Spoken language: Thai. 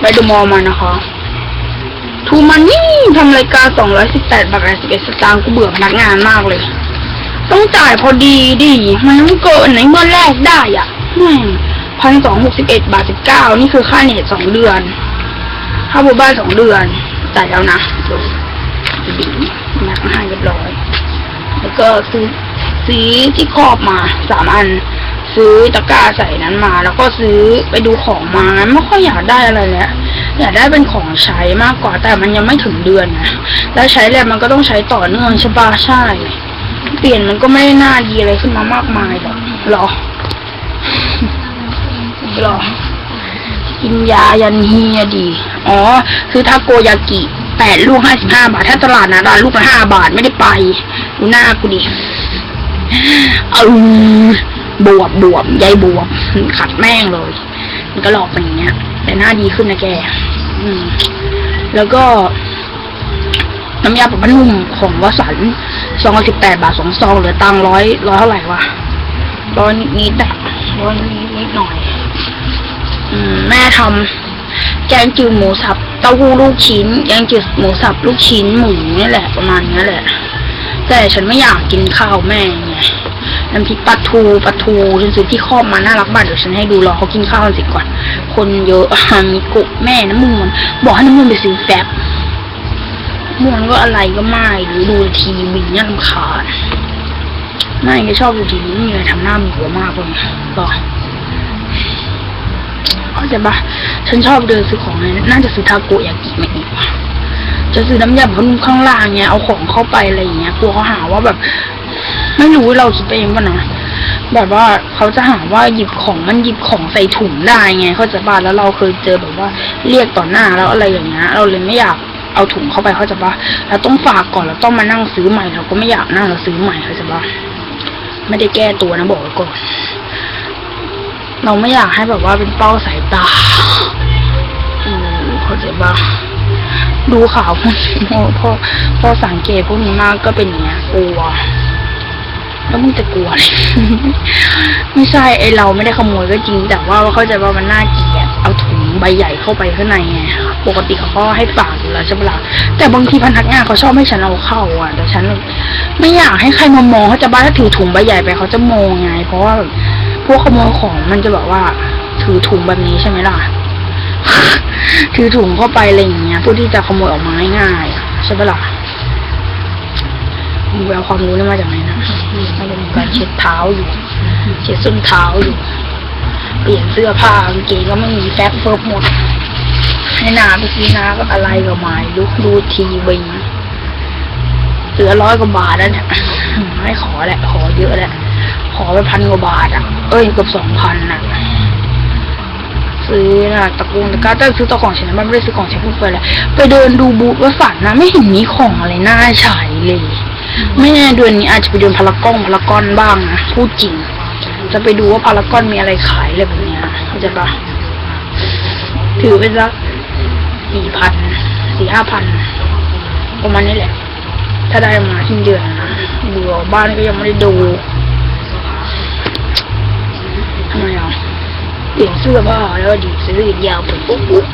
ไปดูมอมานะคะทูมันนี่ทำรายการ218บแปดบาท81สตางค์กูเบื่อพนักงานมากเลย ต้องจ่ายพอดีดิมันต้องเกินในเมื่อแรกได้อะพันสองหกสิบเอ็ดบาทสิบเก้านี่คือค่าเน็ตสองเดือนค่าบูบ้านสองเดือน จ่ายแล้วนะดูดีนักให้เรียบร้อย แล้วก็ซื้อซื้อที่ครอบมาสามอัน ซื้อตะกร้าใส่นั้นมา แล้วก็ซื้อไปดูของมาไม่ค่อยอยากได้อะไรแล้วอยากได้เป็นของใช้มากกว่าแต่มันยังไม่ถึงเดือนนะแล้วใช้แล้วมันก็ต้องใช้ต่อเนื่องใช่ปะใช่ เปลี่ยนมันก็ไม่ได้น่าดีอะไรขึ้นมามากมายหรอกหรอหรอกินยายันเฮียดี อ๋อ คือทาโกยากิแปดลูกห้าสิบห้าบาท ถ้าตลาดนะร้านลูกละห้าบาทไม่ได้ไป หน้ากูดิ เออ บวบบวบใยบวบขัดแม่งเลย มันก็หลอกเป็นอย่างเงี้ย แต่หน้าดีขึ้นนะแก อืม แล้วก็น้ำยาปรับผ้านุ่มของวสันซองละสิบแปดบาทสองซองเหลือตังร้อยร้อยเท่าไหร่วะร้อยนิดๆอะร้อยนิดนิดหน่อย อืม แม่ทำแกงจืดหมูสับเต้าหู้ลูกชิ้นแกงจืดหมูสับลูกชิ้นหมูนี่แหละประมาณนี้แหละ แต่ฉันไม่อยากกินข้าวแม่ไง น้ำพริกปลาทูปลาทูฉันซื้อที่ครอบมาน่ารักมากเดี๋ยวฉันให้ดูรอเขากินข้าวกันสิก่อน คนเยอะมีกุแม่น้ำมูลบอกให้น้ำมูลไปซื้อแฟบม่วนก็อะไรก็ไม่หรือดูทีวีน่ารำคาญไม่ก็ชอบดูทีวีไม่มีอะไรทำหน้ามีหัวมากเลยก็เข้าใจปะฉันชอบเดินซื้อของเนี่ยน่าจะซื้อทาโกยากิมาอีกว่ะจะซื้อน้ำยาพนุ่มข้างล่างเนี่ยเอาของเข้าไปอะไรอย่างเงี้ยกลัวเขาหาว่าแบบ ไม่รู้เราคิดไปเองป่ะนะแบบว่าเขาจะหาว่าหยิบของมันหยิบของใส่ถุงได้ไงเขาจะบ้าแล้วเราเคยเจอแบบว่าเรียกต่อหน้าแล้วอะไรอย่างเงี้ยเราเลยไม่อยากเอาถุงเข้าไปเขาจะปะเราต้องฝากก่อนเราต้องมานั่งซื้อใหม่เราก็ไม่อยากนั่งเราซื้อใหม่เขาจะปะไม่ได้แก้ตัวนะบอกก่อนเราไม่อยากให้แบบว่าเป็นเป้าสายตาอืมเขาใจปะดูข่าวพวกนี้พอพอพอสังเกตพวกนี้มากก็เป็นอย่างเงี้ยกลัว แล้วมึงจะกลัวเลยไม่ใช่ไอเราไม่ได้ขโมยก็จริง แต่ว่าเข้าใจว่ามันน่าเกลียดเอาถุงใบใหญ่เข้าไปข้างในไงปกติเขาก็ให้ฝากอยู่แล้วใช่ปะล่ะแต่บางทีพนักงานเขาชอบให้ฉันเอาเข้าอะแต่ฉัน ไม่อยากให้ใครมามองเขาจะบ้าถ้าถือถุงใบใหญ่ไปเขาจะมองไง เพราะว่าพวกขโมยของมันจะแบบว่า ถือถุงแบบนี้ใช่ไหมล่ะถือถุงเข้าไปอะไรอย่างเงี้ยเพื่อที่จะขโมยออกมาง่ายใช่ปะล่ะมึงไปเอาความรู้นี่มาจากไหนนะ มาจากการเช็ดเท้าอยู่ เช็ดส้นเท้าอยู่ เปลี่ยนเสื้อผ้ากางเกงก็ไม่มีแฟบเฟิบหมดให้นาไปซื้อนาก็อะไรก็ไม่ลุกดูทีวีเหลือร้อยกว่าบาทแล้วเนี่ยไม่ขอแหละขอเยอะแหละขอไปพันกว่าบาทอะ เอ้ยเกือบสองพันอะ ซื้อนะตะกูลตะกร้าแต่ซื้อตะของฉันะมันไม่ได้ซื้อของฉันพูดไปเลยไปเดินดูบูธวัสันนะไม่เห็นมีของอะไรน่าใช้เลย ไม่แน่เดือนนี้อาจจะไปเดินพารากอนพารากอนบ้างนะพูดจริง จะไปดูว่าพารากอนมีอะไรขายอะไรแบบเนี้ยเข้าใจปะถือไปสักสี่พันสี่ห้าพันประมาณนี้แหละ ถ้าได้มาทิ้งเดือนนะดูบ้านก็ยังไม่ได้ดูทำไมอะเปลี่ยนเสื้อผ้าแล้วดีซื้อยาวไปปุ๊บปุ๊บ